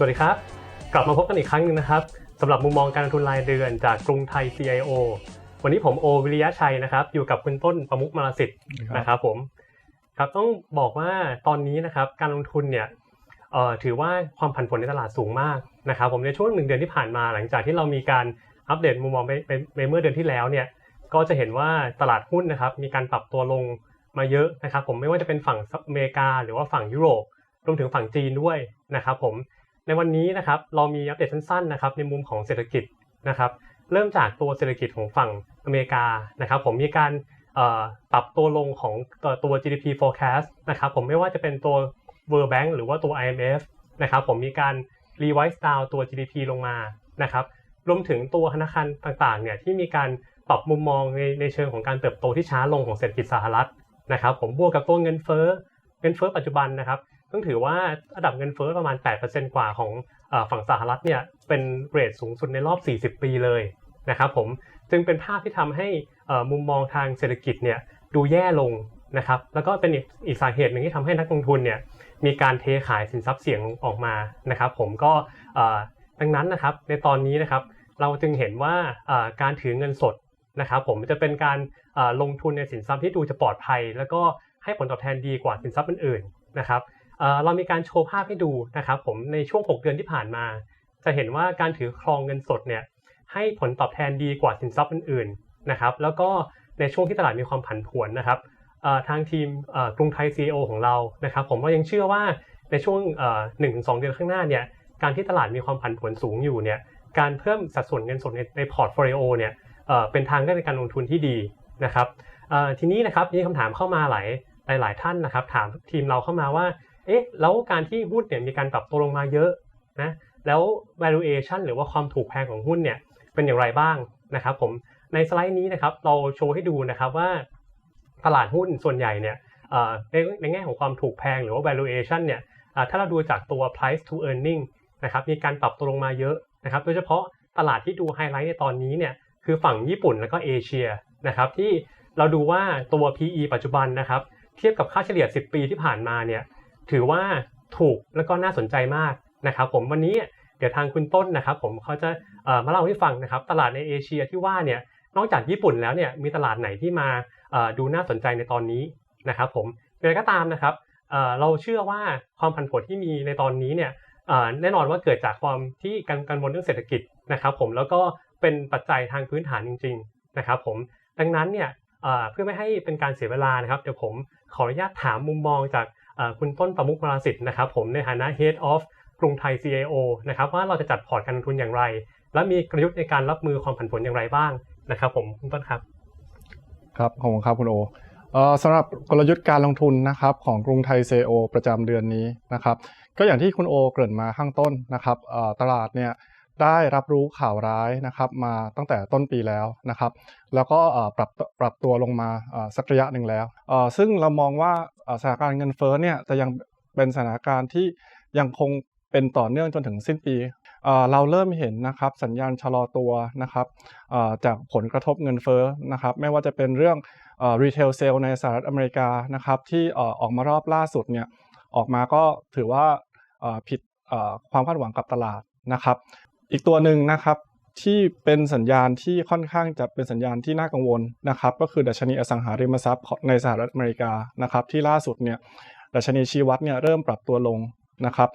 สวัสดีครับ กลับมาพบกันอีกครั้งหนึ่งนะครับสำหรับมุมมองการลงทุนรายเดือนจากกรุงไทย CIO วันนี้ผมโอวิริยะชัยนะครับ อยู่กับคุณต้นประมุกมาลสิทธิ์นะครับผมครับต้องบอกว่าตอนนี้นะครับการลงทุนเนี่ยเอ่อถือว่าความผันผวนในตลาดสูงมากนะครับ ผมในช่วงหนึ่งเดือนที่ผ่านมาหลังจากที่เรามีการอัปเดตมุมมองไปไปไปเมื่อเดือนที่แล้วเนี่ยก็จะเห็นว่าตลาดหุ้นนะครับมีการปรับตัวลงมาเยอะนะครับ ผมไม่ว่าจะเป็นฝั่งอเมริกา หรือว่าฝั่งยุโรปรวมถึงฝั่งจีนด้วยนะครับ ผม ในวันนี้นะครับเรามีอัปเดตสั้นๆนะครับในมุมของเศรษฐกิจนะครับเริ่มจากตัวเศรษฐกิจของฝั่งอเมริกานะครับผมมีการปรับตัวลงของตัวตัว GDP forecast นะครับผมไม่ว่าจะเป็นตัว World Bank หรือว่าตัว IMF นะครับผมมีการ revise down ตัว GDP ลงมานะครับรวมถึงตัวธนาคารต่างๆเนี่ยที่มีการปรับมุมมองในในเชิงของการเติบโตที่ช้าลงของเศรษฐกิจสหรัฐนะครับผมบวกกับตัวเงินเฟ้อเงินเฟ้อปัจจุบันนะครับ ต้องถือว่าระดับเงินเฟ้อประมาณ 8%กว่าของอฝั่งสหรัฐเนี่ยเป็นเรทสูงสุดในรอบ 40 ปีเลยนะครับผมจึงเป็นภาพที่ทำให้มุมมองทางเศรษฐกิจเนี่ยดูแย่ลงนะครับแล้วก็เป็นอีกสาเหตุหนึ่งที่ทำให้นักลงทุนเนี่ยมีการเทขายสินทรัพย์เสี่ยงออกมานะครับผมก็ดังนั้นนะครับในตอนนี้นะครับเราจึงเห็นว่าการถือเงินสดนะครับผมจะเป็นการลงทุนในสินทรัพย์ที่ดูจะปลอดภัย แล้วก็ให้ผลตอบแทนดีกว่าสินทรัพย์อื่นๆนะครับ เรามีการโชว์ภาพให้ดูนะครับผมในช่วง 6 เดือนที่ผ่านมา จะเห็นว่าการถือครองเงินสดเนี่ยให้ผลตอบแทนดีกว่าสินทรัพย์อื่นๆนะครับแล้วก็ในช่วงที่ตลาดมีความผันผวนนะครับทางทีมกรุงไทย CEO ของเรานะครับผมก็ยังเชื่อว่าในช่วงหนึ่งสองเดือนข้างหน้าเนี่ยการที่ตลาดมีความผันผวนสูงอยู่เนี่ยการเพิ่มสัดส่วนเงินสดในพอร์ตโฟลิโอเนี่ยเป็นทางเลือกในการลงทุนที่ดีนะครับทีนี้นะครับมีคำถามเข้ามาหลายหลายท่านนะครับถามทีมเราเข้ามาว่า เอ๊ะแล้วการที่หุ้นเนี่ยมีการปรับตัวลงมาเยอะนะแล้ว valuation หรือว่าความถูกแพงของหุ้นเนี่ยเป็นอย่างไรบ้างนะครับผมในสไลด์นี้นะครับเราโชว์ให้ดูนะครับว่าตลาดหุ้นส่วนใหญ่เนี่ยในในแง่ของความถูกแพงหรือว่า valuation เนี่ยถ้าเราดูจากตัว price to earning นะครับมีการปรับตัวลงมาเยอะนะครับโดยเฉพาะตลาดที่ดูไฮไลท์ในตอนนี้เนี่ยคือฝั่งญี่ปุ่นแล้วก็เอเชียนะครับที่เราดูว่าตัว PE ปัจจุบันนะครับเทียบกับค่าเฉลี่ย 10 ปีที่ผ่านมาเนี่ย ถือว่าถูกแล้วก็น่าสนใจมากนะครับผมวันนี้เดี๋ยวทางคุณต้นนะครับ ผมเขาจะมาเล่าให้ฟังนะครับ ตลาดในเอเชียที่ว่าเนี่ยนอกจากญี่ปุ่นแล้วเนี่ยมีตลาดไหนที่มาดูน่าสนใจในตอนนี้นะครับ ผมอย่างไรก็ตามนะครับเราเชื่อว่าความผันผวนที่มีในตอนนี้เนี่ยแน่นอนว่าเกิดจากความที่กังกังวลเรื่องเศรษฐกิจนะครับ ผมแล้วก็เป็นปัจจัยทางพื้นฐานจริง ๆนะครับ ผมดังนั้นเนี่ยเพื่อไม่ให้เป็นการเสียเวลานะครับเดี๋ยวผมขออนุญาตถามมุมมองจาก คุณต้นประมุขมาราสิทธิ์นะครับผมในฐานะ Head of กรุงไทย CAO นะครับว่าเราจะจัดพอร์ตการลงทุนอย่างไร และมีกลยุทธ์ในการรับมือความผันผวนอย่างไรบ้างนะครับผมคุณต้นครับครับขอบคุณครับคุณโอสำหรับกลยุทธ์การลงทุนนะครับของกรุงไทยเซโอประจำเดือนนี้นะครับก็อย่างที่คุณโอเกริ่นมาข้างต้นนะครับตลาดเนี่ย ได้รับรู้ข่าวร้ายนะครับมาตั้งแต่ต้นปีแล้วนะครับ แล้วก็ปรับปรับตัวลงมาสักระยะหนึ่งแล้ว ซึ่งเรามองว่าสถานการณ์เงินเฟ้อเนี่ยจะยังเป็นสถานการณ์ที่ยังคงเป็นต่อเนื่องจนถึงสิ้นปี เราเริ่มเห็นนะครับสัญญาณชะลอตัวนะครับจากผลกระทบเงินเฟ้อนะครับไม่ว่าจะเป็นเรื่องรีเทลเซลในสหรัฐอเมริกานะครับที่ออกมารอบล่าสุดเนี่ยออกมาก็ถือว่าผิดความคาดหวังกับตลาดนะครับ อีกตัวหนึ่งนะครับที่เป็นสัญญาณที่ค่อนข้างจะเป็นสัญญาณที่น่ากังวลนะครับก็คือดัชนีอสังหาริมทรัพย์ในสหรัฐอเมริกานะครับที่ล่าสุดเนี่ยดัชนีชี้วัดเนี่ยเริ่มปรับตัวลงนะครับ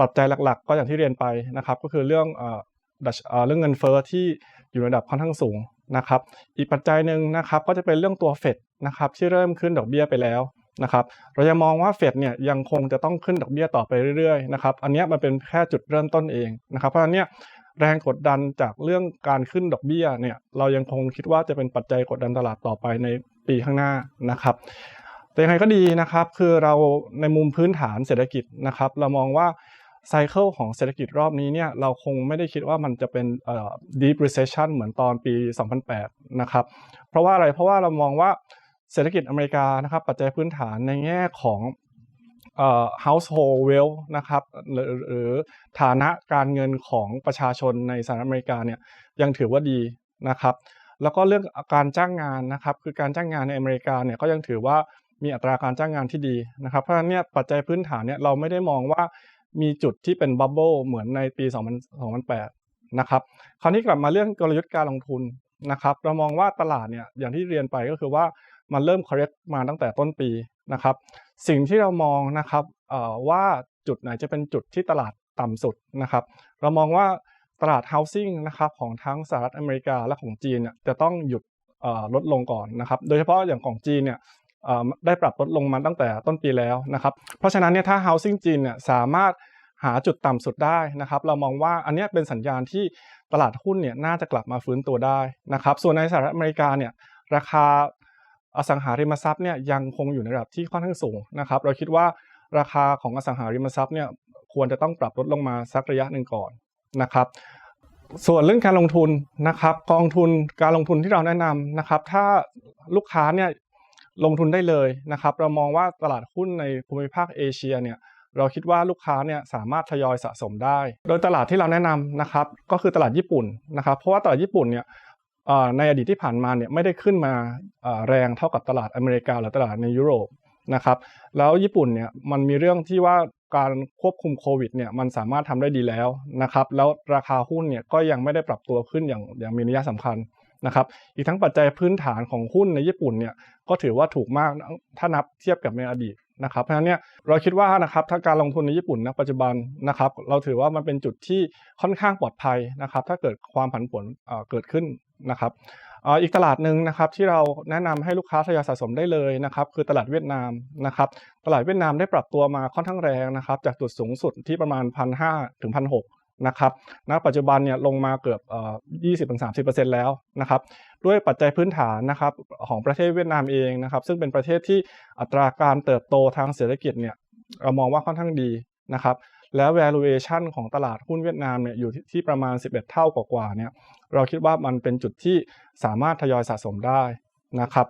ปัจจัยหลักๆ ก็อย่างที่เรียนไปนะครับก็คือเรื่องเออเรื่องเงินเฟ้อที่อยู่ในระดับค่อนข้างสูงนะครับอีกปัจจัยหนึ่งนะครับก็จะเป็นเรื่องตัวเฟดนะครับที่เริ่มขึ้นดอกเบี้ยไปแล้ว นะครับเราจะมองว่าเฟดเนี่ยยังคงจะต้องขึ้นดอกเบี้ยต่อไปเรื่อยๆนะครับอันนี้มันเป็นแค่จุดเริ่มต้นเองนะครับเพราะฉะนั้นเนี่ยแรงกดดันจากเรื่องการขึ้นดอกเบี้ยเนี่ยเรายังคงคิดว่าจะเป็นปัจจัยกดดันตลาดต่อไปในปีข้างหน้านะครับแต่ยังไงก็ดีนะครับคือเราในมุมพื้นฐานเศรษฐกิจนะครับเรามองว่าไซเคิลของเศรษฐกิจรอบนี้เนี่ยเราคงไม่ได้คิดว่ามันจะเป็นเอ่อ deep recession เหมือนตอนปี 2008 นะครับเพราะว่าอะไรเพราะว่าเรามองว่า เศรษฐกิจอเมริกานะครับปัจจัยพื้นฐานในแง่ของเอ่อ household wealth นะครับหรือหรือฐานะการเงินของประชาชนในสหรัฐอเมริกาเนี่ยยังถือว่าดีนะครับ แล้วก็เรื่องการจ้างงานนะครับ คือการจ้างงานในอเมริกาเนี่ยก็ยังถือว่ามีอัตราการจ้างงานที่ดีนะครับ เพราะฉะนั้นเนี่ยปัจจัยพื้นฐานเนี่ยเราไม่ได้มองว่ามีจุดที่เป็นบับเบิลเหมือนในปี 2000 2008นะครับคราวนี้กลับมาเรื่องกลยุทธ์การลงทุนนะครับ เรามองว่าตลาดเนี่ยอย่างที่เรียนไปก็คือว่า มันเริ่ม correct มาตั้งแต่ต้นปีนะครับ สิ่งที่เรามองนะครับว่าจุดไหนจะเป็นจุดที่ตลาดต่ำสุดนะครับ เรามองว่าตลาด housing นะครับของทั้งสหรัฐอเมริกาและของจีนเนี่ยจะต้องหยุดลดลงก่อนนะครับ โดยเฉพาะอย่างของจีนเนี่ยได้ปรับลดลงมาตั้งแต่ต้นปีแล้วนะครับ เพราะฉะนั้นเนี่ยถ้า housing จีนเนี่ยสามารถหาจุดต่ำสุดได้นะครับ เรามองว่าอันนี้เป็นสัญญาณที่ตลาดหุ้นเนี่ยน่าจะกลับมาฟื้นตัวได้นะครับ ส่วนในสหรัฐอเมริกาเนี่ยราคา อสังหาริมทรัพย์เนี่ยยังคงอยู่ในระดับที่ค่อนข้างสูงนะครับเราคิดว่าราคาของอสังหาริมทรัพย์เนี่ยควรจะต้องปรับลดลงมาสักระยะหนึ่งก่อนนะครับ ส่วนเรื่องการลงทุนนะครับ กองทุนการลงทุนที่เราแนะนำนะครับ ถ้าลูกค้าเนี่ยลงทุนได้เลยนะครับ เรามองว่าตลาดหุ้นในภูมิภาคเอเชียเนี่ยเราคิดว่าลูกค้าเนี่ยสามารถทยอยสะสมได้ โดยตลาดที่เราแนะนำนะครับ ก็คือตลาดญี่ปุ่นนะครับ เพราะว่าตลาดญี่ปุ่นเนี่ย ในอดีตที่ผ่านมาเนี่ยไม่ได้ขึ้นมาแรงเท่ากับตลาดอเมริกาหรือตลาดในยุโรปนะครับแล้วญี่ปุ่นเนี่ยมันมีเรื่องที่ว่าการควบคุมโควิดเนี่ยมันสามารถทำได้ดีแล้วนะครับแล้วราคาหุ้นเนี่ยก็ยังไม่ได้ปรับตัวขึ้นอย่างอย่างมีนัยสำคัญนะครับอีกทั้งปัจจัยพื้นฐานของหุ้นในญี่ปุ่นเนี่ยก็ถือว่าถูกมากถ้านับเทียบกับในอดีตนะครับเพราะฉะนั้นเนี่ยเราคิดว่านะครับถ้าการลงทุนในญี่ปุ่นณปัจจุบันนะครับเราถือว่ามันเป็นจุดที่ค่อนข้างปลอดภัยนะครับถ้าเกิดความผันผวนเเกิดขึ้น นะครับอีกตลาดหนึ่งนะครับที่เราแนะนำให้ลูกค้าทยอยสะสมได้เลยนะครับคือตลาดเวียดนามนะครับตลาดเวียดนามได้ปรับตัวมาค่อนข้างแรงนะครับจากจุดสูงสุดที่ประมาณ1,500ถึง1,600นะครับณปัจจุบันเนี่ยลงมาเกือบเอ่อ20-30%แล้วนะครับด้วยปัจจัยพื้นฐานนะครับของประเทศเวียดนามเองนะครับซึ่งเป็นประเทศที่อัตราการเติบโตทางเศรษฐกิจเนี่ยเรามองว่าค่อนข้างดีนะครับ แล้ว valuation ของตลาดหุ้นเวียดนามเนี่ยอยู่ที่ประมาณ 11 เท่ากว่าๆเนี่ยเราคิดว่ามันเป็นจุดที่สามารถทยอยสะสมได้นะครับ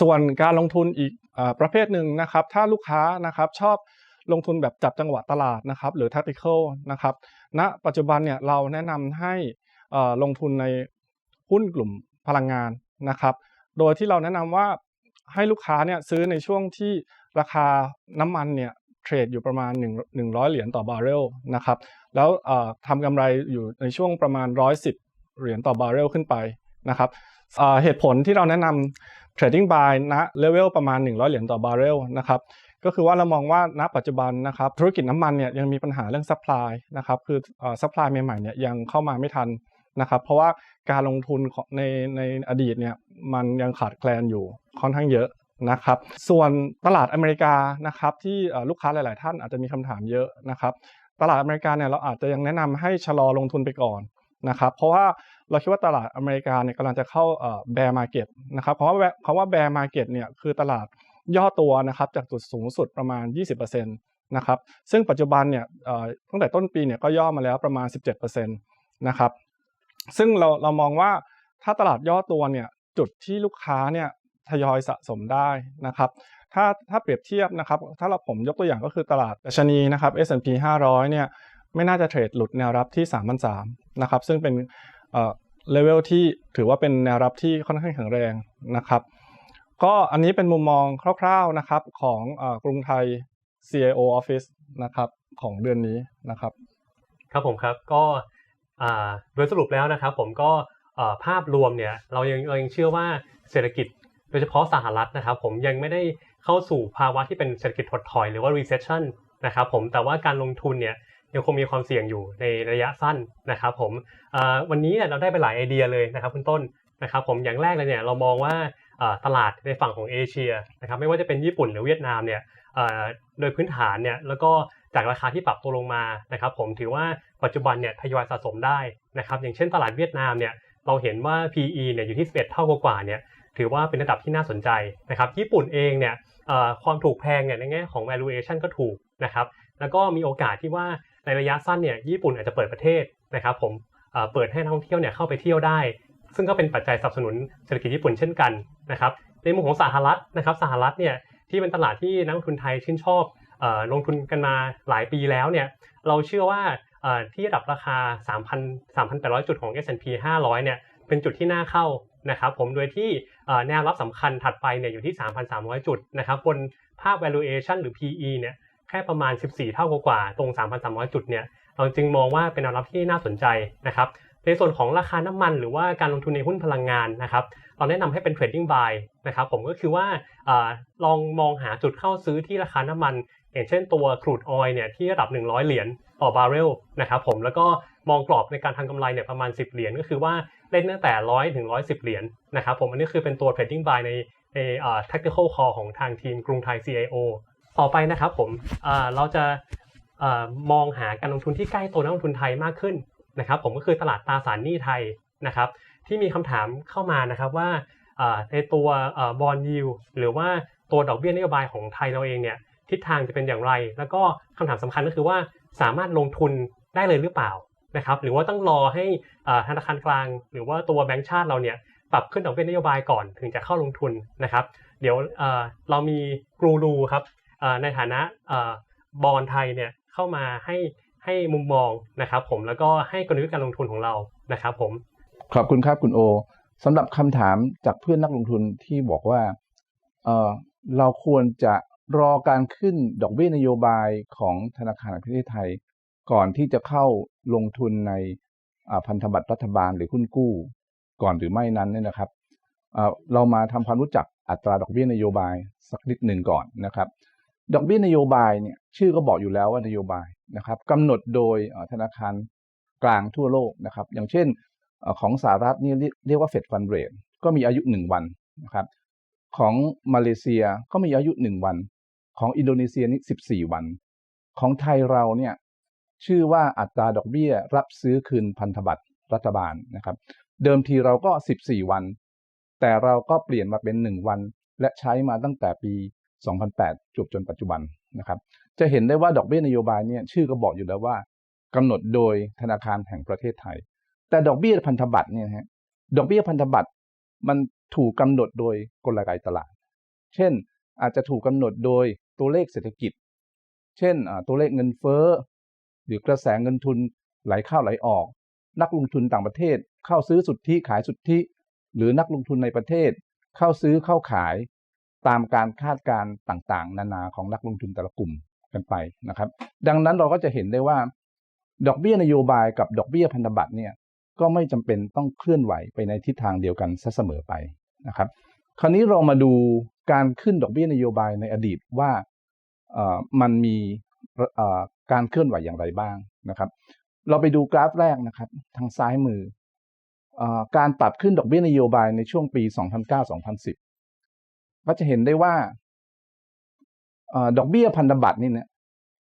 ส่วนการลงทุนอีกอประเภทหนึ่งนะครับ ถ้าลูกค้านะครับชอบลงทุนแบบจับจังหวะตลาดนะครับ หรือ tactical นะครับณปัจจุบันเนี่ยเราแนะนำให้ลงทุนในหุ้นกลุ่มพลังงานนะครับ โดยที่เราแนะนำว่าให้ลูกค้าเนี่ยซื้อในช่วงที่ราคาน้ำมันเนี่ย เทรดอยู่ประมาณ 1 100 เหรียญต่อบาร์เรลนะครับแล้วทำกำไรอยู่ในช่วงประมาณ 110 เหรียญต่อบาร์เรลขึ้นไปนะครับเหตุผลที่เราแนะนำ trading buy ณเลเวลประมาณ 100 เหรียญต่อบาร์เรลนะครับก็คือว่าเรามองว่าณปัจจุบันนะครับธุรกิจน้ำมันเนี่ยยังมีปัญหาเรื่องซัพพลายนะครับคือซัพพลายใหม่ๆเนี่ยยังเข้ามาไม่ทันนะครับเพราะว่าการลงทุนในในอดีตเนี่ยมันยังขาดแคลนอยู่ค่อนข้างเยอะ นะครับ ส่วนตลาดอเมริกานะครับที่ลูกค้าหลาย ๆ ท่านอาจจะมีคำถามเยอะนะครับ ตลาดอเมริกาเนี่ยเราอาจจะยังแนะนำให้ชะลอลงทุนไปก่อนนะครับ เพราะว่าเราคิดว่าตลาดอเมริกาเนี่ยกำลังจะเข้าเอ่อ bear market นะครับเพราะว่าคำว่า bear market เนี่ยคือตลาดย่อตัวนะครับจากจุดสูงสุดประมาณ 20%นะครับซึ่งปัจจุบันเนี่ยตั้งแต่ต้นปีเนี่ยก็ย่อมาแล้วประมาณ 17%นะครับซึ่งเราเรามองว่าถ้าตลาดย่อตัวเนี่ยจุดที่ลูกค้าเนี่ย ทยอยสะสมได้นะครับถ้าถ้าเปรียบเทียบนะครับถ้าเราผมยกตัวอย่างก็คือตลาดดัชนีนะครับ S&P 500 เนี่ยไม่น่าจะเทรดหลุดแนวรับที่3,003นะครับซึ่งเป็นเอ่อเลเวลที่ถือว่าเป็นแนวรับที่ค่อนข้างแข็งแรงนะครับ ก็อันนี้เป็นมุมมองคร่าวๆนะครับของอกรุงไทย CIO Office นะครับของเดือนนี้นะครับ ครับผมครับก็อ่าโดยสรุปแล้วนะครับผมก็ภาพรวมเนี่ยเรายังเรายังเชื่อว่าเศรษฐกิจ โดยเฉพาะสหรัฐนะครับผมยังไม่ได้เข้าสู่ภาวะที่เป็นเศรษฐกิจถดถอยหรือว่า recession นะครับผมแต่ว่าการลงทุนเนี่ยยังคงมีความเสี่ยงอยู่ในระยะสั้นนะครับผมวันนี้เราได้ไปหลายไอเดียเลยนะครับคุณต้นนะครับผมอย่างแรกเลยเนี่ยเรามองว่าตลาดในฝั่งของเอเชียนะครับไม่ว่าจะเป็นญี่ปุ่นหรือเวียดนามเนี่ยโดยพื้นฐานเนี่ยแล้วก็จากราคาที่ปรับตัวลงมานะครับผมถือว่าปัจจุบันเนี่ยทยอยสะสมได้นะครับอย่างเช่นตลาดเวียดนามเนี่ยเราเห็นว่า PE เนี่ยอยู่ที่ 11 เท่ากว่าเนี่ย ถือว่าเป็นระดับที่น่าสนใจนะครับญี่ปุ่นเองเนี่ยความถูกแพงเนี่ยในแง่ของ valuation ก็ถูกนะครับแล้วก็มีโอกาสที่ว่าในระยะสั้นเนี่ยญี่ปุ่นอาจจะเปิดประเทศนะครับผมเปิดให้นักท่องเที่ยวเนี่ยเข้าไปเที่ยวได้ ซึ่งก็เป็นปัจจัยสนับสนุนเศรษฐกิจญี่ปุ่นเช่นกันนะครับในมุมของสหรัฐนะครับสหรัฐเนี่ยที่เป็นตลาดที่นักลงทุนไทยชื่นชอบอลงทุนกันมาหลายปีแล้วเนี่ยเราเชื่อว่าที่ระดับราคา 3,000 3,800 จุดของ S&P 500 เนี่ยเป็นจุดที่น่าเข้านะครับผมโดยที่ แนวรับสำคัญถัดไปเนี่ยอยู่ที่ 3,300 จุดนะครับบนภาพ valuation หรือ PE เนี่ยแค่ประมาณ 14 เท่ากว่าๆตรง 3,300 จุดเนี่ยเราจึงมองว่าเป็นแนวรับที่น่าสนใจนะครับในส่วนของราคาน้ำมันหรือว่าการลงทุนในหุ้นพลังงานนะครับเราแนะนำให้เป็น trading buy นะครับผมก็คือว่าอลองมองหาจุดเข้าซื้อที่ราคาน้ำมัน อย่างเช่นตัวครูดออยเนี่ยที่ระดับ 100 เหรียญ ต่อบาร์เรลนะครับผมแล้วก็มองกรอบในการทำกำไรเนี่ยประมาณ 10 เหรียญก็คือว่าเล่นตั้งแต่ 100 ถึง 110 เหรียญนะครับผมอันนี้คือเป็นตัว trading buy ในในอ่า tactical call ของทางทีมกรุงไทย CIO ต่อไปนะครับผมอ่าเราจะอ่ามองหาการลงทุนที่ใกล้ตัวนักลงทุนไทยมากขึ้นนะครับผมก็คือตลาดตราสารหนี้ไทยนะครับที่มีคำถามเข้ามานะครับว่าอ่าในตัวบอลยิวหรือว่าตัวดอกเบี้ยนโยบายของไทยเราเองเนี่ยทิศทางจะเป็นอย่างไร แล้วก็คำถามสำคัญก็คือว่า สามารถลงทุนได้เลยหรือเปล่านะครับหรือว่าต้องรอให้ธนาคารกลาง หรือว่าตัวแบงก์ชาติเราเนี่ยปรับขึ้นดอกเบี้ยนโยบายก่อนถึงจะเข้าลงทุนนะครับ เดี๋ยวเรามีกรูรูครับในฐานะบอลไทยเนี่ยเข้ามาให้ให้มุมมองนะครับ ผมแล้วก็ให้กลยุทธ์การลงทุนของเรานะครับ ผมขอบคุณครับคุณโอสำหรับคำถามจากเพื่อนนักลงทุนที่บอกว่าเออเราควรจะ รอการขึ้นดอกเบี้ยนโยบายของธนาคารแห่งประเทศไทย ก่อนที่จะเข้าลงทุนในพันธบัตรรัฐบาลหรือหุ้นกู้ ก่อนหรือไม่นั้นเนี่ยนะครับเรามาทำความรู้จักอัตราดอกเบี้ยนโยบายสักนิดหนึ่งก่อนนะครับ ดอกเบี้ยนโยบายเนี่ยชื่อก็บอกอยู่แล้วว่านโยบายนะครับกำหนดโดยธนาคารกลางทั่วโลกนะครับ อย่างเช่นของสหรัฐนี่เรียกว่า Fed Fund Rate ก็มีอายุ 1 วันนะครับ ของมาเลเซียก็มีอายุ 1 วัน ของอินโดนีเซียนี่ 14 วัน ของไทยเราเนี่ยชื่อว่าอัตราดอกเบี้ยรับซื้อคืนพันธบัตรรัฐบาลนะครับ เดิมทีเราก็ 14 วัน แต่เราก็เปลี่ยนมาเป็น 1 วัน และใช้มาตั้งแต่ปี 2008 จบจนปัจจุบันนะครับ จะเห็นได้ว่าดอกเบี้ยนโยบายเนี่ยชื่อก็บอกอยู่แล้วว่ากำหนดโดยธนาคารแห่งประเทศไทย แต่ดอกเบี้ยพันธบัตรเนี่ยฮะดอกเบี้ยพันธบัตรมันถูกกำหนดโดยกลไกตลาด เช่นอาจจะถูกกำหนดโดย ตัวเลขเศรษฐกิจ เช่นตัวเลขเงินเฟ้อ หรือกระแสเงินทุนไหลเข้าไหลออก นักลงทุนต่างประเทศเข้าซื้อสุทธิขายสุทธิ หรือนักลงทุนในประเทศ เข้าซื้อเข้าขาย ตามการคาดการณ์ต่างๆ นานาของนักลงทุนแต่ละกลุ่มกันไปนะครับ ดังนั้นเราก็จะเห็นได้ว่า ดอกเบี้ยนโยบายกับดอกเบี้ยพันธบัตรเนี่ยก็ไม่จำเป็นต้องเคลื่อนไหวไปในทิศทางเดียวกันซะเสมอไปนะครับ คราวนี้เรามาดู การขึ้นดอกเบี้ยนโยบายในอดีตว่ามันมีการเคลื่อนไหวอย่างไรบ้างนะครับ เราไปดูกราฟแรกนะครับ ทางซ้ายมืออการปรับขึ้นดอกเบี้ยนโยบายในช่วงปี 2009-2010 ก็จะเห็นได้ว่าอดอกเบี้ยพันธบัตรนี่เนี่ย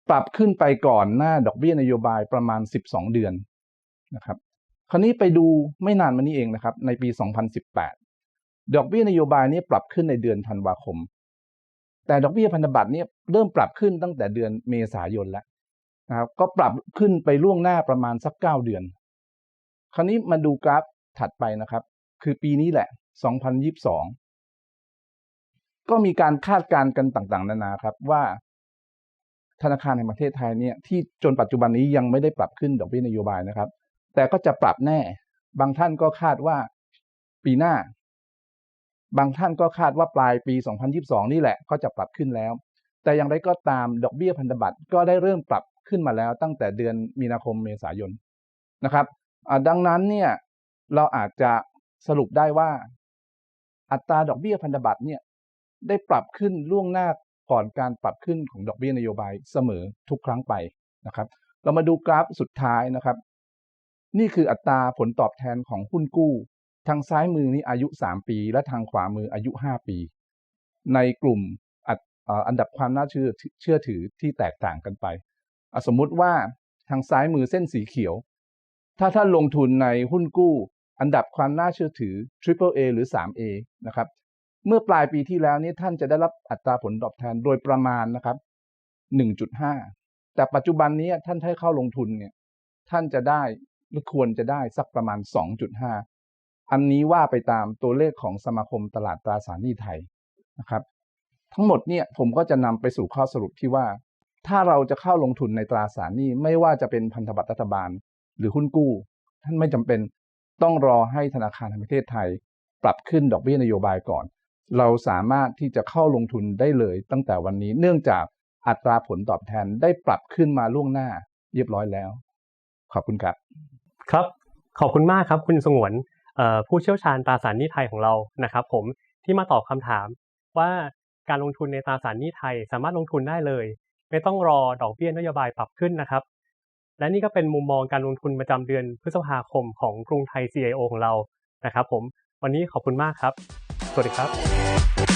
ปรับขึ้นไปก่อนหน้าดอกเบี้ยนโยบายประมาณ 12 เดือนนะครับ คราวนี้ไปดูไม่นานมานี้เองนะครับ ในปี 2018 ดอกเบี้ยนโยบายนี้ปรับขึ้นในเดือนธันวาคม แต่ดอกเบี้ยพันธบัตรเนี่ยเริ่มปรับขึ้นตั้งแต่เดือนเมษายนแล้วนะครับก็ปรับขึ้นไปล่วงหน้าประมาณสัก9เดือน คราวนี้มาดูกราฟถัดไปนะครับ คือปีนี้แหละ 2022 ก็มีการคาดการณ์กันต่างๆ นานาครับว่า ธนาคารแห่งประเทศไทยเนี่ยที่จนปัจจุบันนี้ยังไม่ได้ปรับขึ้นดอกเบี้ยนโยบายนะครับ แต่ก็จะปรับแน่ บางท่านก็คาดว่าปีหน้า บางท่านก็คาดว่าปลายปี 2022 นี่แหละก็จะปรับขึ้นแล้ว แต่อย่างไรก็ตามดอกเบี้ยพันธบัตรก็ได้เริ่มปรับขึ้นมาแล้วตั้งแต่เดือนมีนาคมเมษายนนะครับดังนั้นเนี่ยเราอาจจะสรุปได้ว่า อัตราดอกเบี้ยพันธบัตรเนี่ยได้ปรับขึ้นล่วงหน้าก่อนการปรับขึ้นของดอกเบี้ยนโยบายเสมอทุกครั้งไปนะครับ เรามาดูกราฟสุดท้ายนะครับ นี่คืออัตราผลตอบแทนของหุ้นกู้ ทางซ้ายมือนี้อายุ 3 ปี และทางขวามืออายุ 5 ปี ในกลุ่มอัดเอ่ออันดับความน่าเชื่อเชื่อถือที่แตกต่างกันไป สมมุติว่าทางซ้ายมือเส้นสีเขียว ถ้าท่านลงทุนในหุ้นกู้ อันดับความน่าเชื่อถือ Triple A หรือ 3A นะครับเมื่อปลายปีที่แล้วนี้ท่านจะได้รับอัตราผลตอบแทนโดยประมาณนะครับ 1.5 แต่ปัจจุบันนี้ท่านให้เข้าลงทุนเนี่ยท่านจะได้หรือควรจะได้สักประมาณ 2.5 อันนี้ว่าไปตามตัวเลขของสมาคมตลาดตราสารหนี้ไทยนะครับ ทั้งหมดเนี่ยผมก็จะนำไปสู่ข้อสรุปที่ว่า ถ้าเราจะเข้าลงทุนในตราสารหนี้ไม่ว่าจะเป็นพันธบัตรรัฐบาล หรือหุ้นกู้ ท่านไม่จำเป็นต้องรอให้ธนาคารแห่งประเทศไทย ปรับขึ้นดอกเบี้ยนโยบายก่อน เราสามารถที่จะเข้าลงทุนได้เลยตั้งแต่วันนี้เนื่องจากอัตราผลตอบแทนได้ปรับขึ้นมาล่วงหน้าเรียบร้อยแล้ว ขอบคุณครับ ครับ ขอบคุณมากครับ คุณสงวน ผู้เชี่ยวชาญตราสารหนี้ไทยของเรานะครับ ผมที่มาตอบคำถามว่าการลงทุนในตราสารหนี้ไทยสามารถลงทุนได้เลย ไม่ต้องรอดอกเบี้ยนโยบายปรับขึ้นนะครับ และนี่ก็เป็นมุมมองการลงทุนประจำเดือนพฤษภาคมของกรุงไทย CIO ของเรานะครับ ผมวันนี้ขอบคุณมากครับ สวัสดีครับ